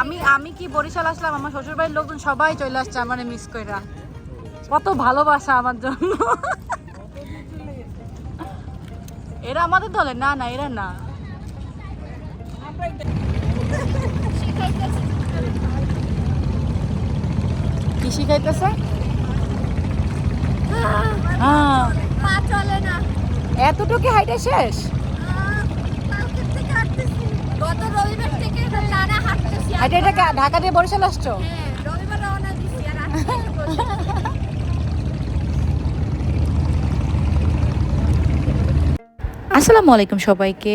আমি আমি কি বরিশাল আসলাম? আমার শ্বশুর বাড়ির লোকজন সবাই চলে আসছে আমার মিস কইরা। কত ভালোবাসা আমার জন্য। এরা আমাদের দলে না না এরা না। কি শিখাইতেছে? এতটুকু হাইটে শেষ? গত রবিবার থেকে টানা হাঁটতেছি। আর এটা ঢাকা দিয়ে বরিশাল আসছো? হ্যাঁ রবিবার রওনা দিছি আর। আসসালামু আলাইকুম সবাইকে।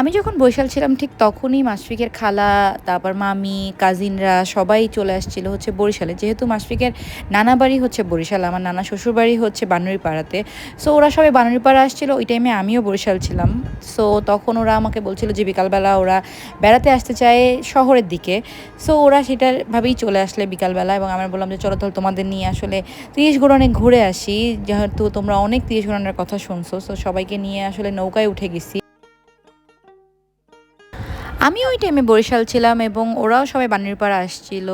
আমি যখন বৈশাল ছিলাম, ঠিক তখনই মাসফিকের খালা, তারপর মামি, কাজিনরা সবাই চলে আসছিল হচ্ছে বরিশালে। যেহেতু মাসফিকের নানা বাড়ি হচ্ছে বরিশাল, আমার নানা শ্বশুর বাড়ি হচ্ছে বানুরিপাড়াতে সো ওরা সবাই বানুরিপাড়া আসছিল, ওই টাইমে আমিও বরিশাল ছিলাম। সো তখন ওরা আমাকে বলছিল যে বিকালবেলা ওরা বেড়াতে আসতে চায় শহরের দিকে। সো ওরা সেটার ভাবেই চলে আসলে বিকালবেলা এবং আমরা বললাম যে, চলো তাহলে তোমাদের নিয়ে আসলে তিরিশ ঘোড়নে ঘুরে আসি। যেহেতু তোমরা অনেক তিরিশ ঘোড়নের কথা শুনছো সো সবাইকে নিয়ে আসলে নৌকায় উঠে গেছি। আমি ওই টাইমে বরিশাল ছিলাম এবং ওরাও সবাই বানিরপাড়া আসছিল।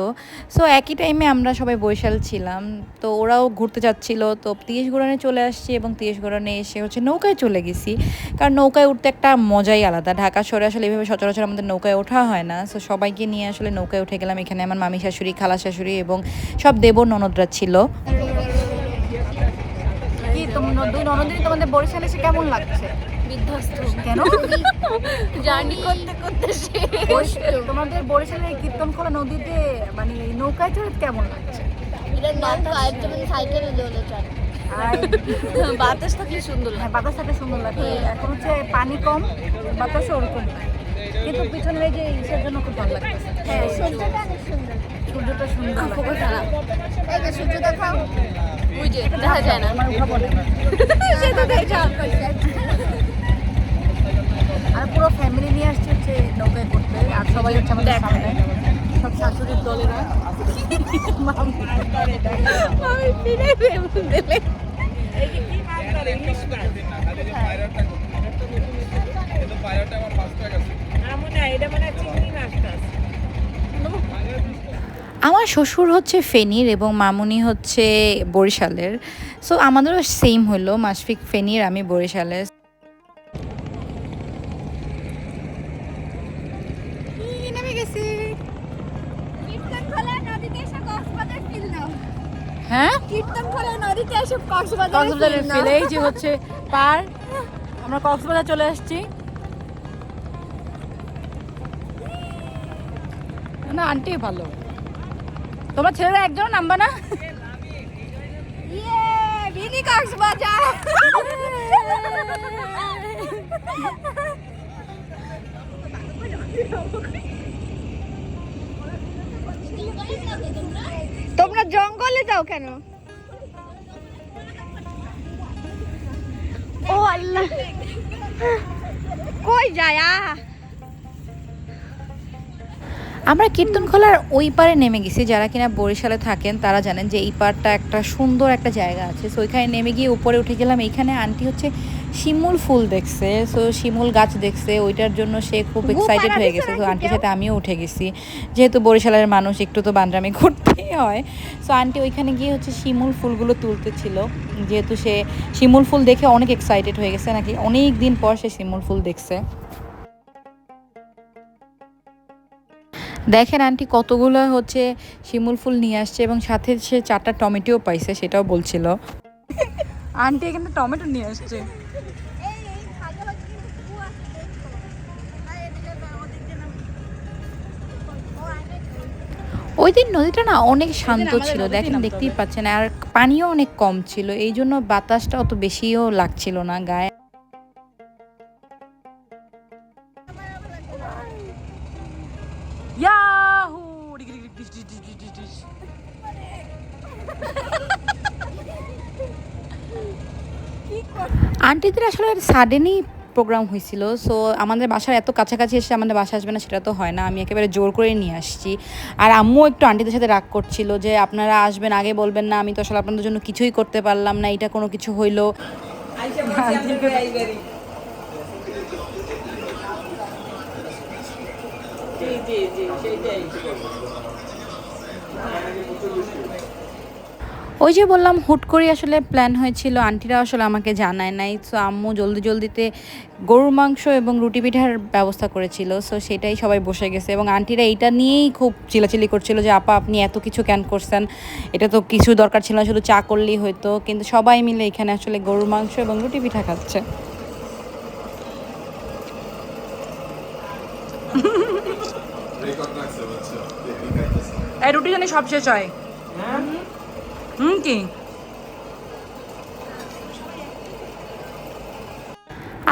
সো একই টাইমে আমরা সবাই বরিশাল ছিলাম। তো ওরাও ঘুরতে যাচ্ছিল। তো তিরিশ গোড়ানে চলে আসছি এবং তিরিশ গোড়ানে এসে হচ্ছে নৌকায় চলে গেছি। কারণ নৌকায় উঠতে একটা মজাই আলাদা। ঢাকা শহরে আসলে এভাবে সচরাচর আমাদের নৌকায় ওঠা হয় না। সো সবাইকে নিয়ে আসলে নৌকায় উঠে গেলাম। এখানে আমার মামি শাশুড়ি, খালা শাশুড়ি এবং সব দেব ননদরা ছিল। দুই ননদিনী তোমাদের বরিশাল এসে কেমন লাগছে? বিধ্বস্ত। কেন? জার্নি করতে করতে শেষ তোমাদের বরিশালের কীর্তনখোলা নদীতে মানে নৌকায় চড়ে কেমন লাগছে? সাইকেলে দোলে চড়ে। বাতাস থাকলে সুন্দর হ্যাঁ বাতাস থাকে সুন্দর লাগে। এখন হচ্ছে পানি কম বাতাসও ওরকম কিন্তু পিছনের এই যে ইসের জন্য খুব ভালো লাগতেছে হ্যাঁ সূর্যটা অনেক সুন্দর। সূর্যটা সুন্দর খুব লাগে। খারাপ। সূর্য দেখাও। যে দেখা যায় না। আমার উঠাবো সেটা দেখা আর পুরো ফ্যামিলি নিয়ে আসছে হচ্ছে নৌকায় করতে। আর সবাই হচ্ছে আমাদের সামনে। সব শাশুড়ির দলেরা। আমি আমার শ্বশুর হচ্ছে ফেনীর এবং মামুনি হচ্ছে বরিশালের। সো আমাদেরও সেম হলো মাসফিক ফেনীর আমি বরিশালের। হ্যাঁ? কীর্তনখোলা নদীতে এসে কক্সবাজার কক্সবাজারের ফিল এই যে হচ্ছে পার। আমরা কক্সবাজার চলে আসছি। না আন্টি ভালো। তোমার ছেলেরা একজন নামবা না? ইয়ে কক্সবাজার। তোমরা জঙ্গলে যাও কেন? ও আল্লাহ। কই যায়? আহ। আমরা কীর্তনখোলার ওই পারে নেমে গেছি যারা কিনা বরিশালে থাকেন তারা জানেন যে এই পারটা একটা সুন্দর একটা জায়গা আছে। সো ওইখানে নেমে গিয়ে উপরে উঠে গেলাম। এইখানে আন্টি হচ্ছে শিমুল ফুল দেখছে সো শিমুল গাছ দেখছে ওইটার জন্য সে খুব এক্সাইটেড হয়ে গেছে। তো আন্টির সাথে আমিও উঠে গেছি। যেহেতু বরিশালের মানুষ একটু তো বান্ডামি করতেই হয়। সো আন্টি ওইখানে গিয়ে হচ্ছে শিমুল ফুলগুলো তুলতেছিল। যেহেতু সে শিমুল ফুল দেখে অনেক এক্সাইটেড হয়ে গেছে নাকি অনেক দিন পর সে শিমুল ফুল দেখছে। দেখেন আন্টি কতগুলো হচ্ছে শিমুল ফুল নিয়ে আসছে এবং সাথে সে চারটা টমেটোও পাইছে সেটাও বলছিল। আন্টি এখানে টমেটো নিয়ে আসছে। ওই দিন নদীটা না অনেক শান্ত ছিল দেখেন দেখতেই পাচ্ছেন আর পানিও অনেক কম ছিল এই জন্য বাতাসটা অত বেশিও লাগছিল না গায়ে। ডিস আন্টিদের আসলে সাডেনই প্রোগ্রাম হয়েছিল সো আমাদের বাসার এত কাছাকাছি এসে আমাদের বাসা আসবে না সেটা তো হয় না। আমি একেবারে জোর করে নিয়ে আসছি। আর আম্মু একটু আন্টিদের সাথে রাগ করছিল যে আপনারা আসবেন আগে বলবেন না আমি তো আসলে আপনাদের জন্য কিছুই করতে পারলাম না এটা কোনো কিছু হইল। ওই যে বললাম, হুট করে আসলে প্ল্যান হয়েছিল। আন্টিরা আসলে আমাকে জানায় নাই। সো আম্মু জলদি, জলদিতে গরুর মাংস এবং রুটি পিঠার ব্যবস্থা করেছিল। সো সেটাই সবাই বসে গেছে এবং আন্টিরা এইটা নিয়েই খুব চিলাচিলি করছিল যে, আপা, আপনি এত কিছু ক্যান করছেন। এটা তো কিছু দরকার ছিল না, শুধু চা করলেই হয়তো কিন্তু সবাই মিলে এখানে আসলে গরুর মাংস এবং রুটি পিঠা খাচ্ছে। এই রুটি জানি সব শেষ হয়। হুম কি?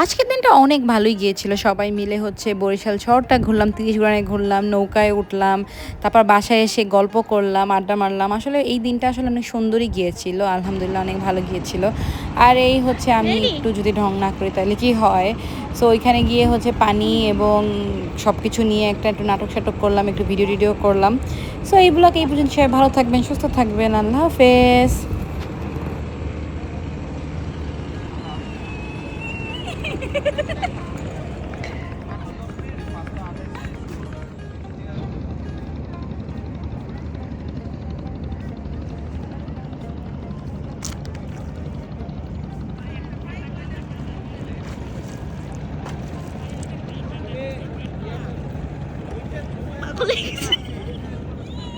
আজকের দিনটা অনেক ভালোই গিয়েছিল। সবাই মিলে হচ্ছে বরিশাল শহরটা ঘুরলাম তিরিশ গ্রামে ঘুরলাম নৌকায় উঠলাম তারপর বাসায় এসে গল্প করলাম আড্ডা মারলাম। আসলে এই দিনটা আসলে অনেক সুন্দরই গিয়েছিল আলহামদুলিল্লাহ অনেক ভালো গিয়েছিল। আর এই হচ্ছে আমি একটু যদি ঢং না করি তাহলে কি হয়? সো ওইখানে গিয়ে হচ্ছে পানি এবং সব কিছু নিয়ে একটা একটু নাটক সাটক করলাম একটু ভিডিও টিডিও করলাম। সো এই ব্লগ এই পর্যন্ত সবাই ভালো থাকবেন সুস্থ থাকবেন। আল্লাহ হাফেজ। Please.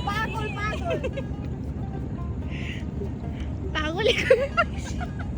Pagol, pagol. Pagol.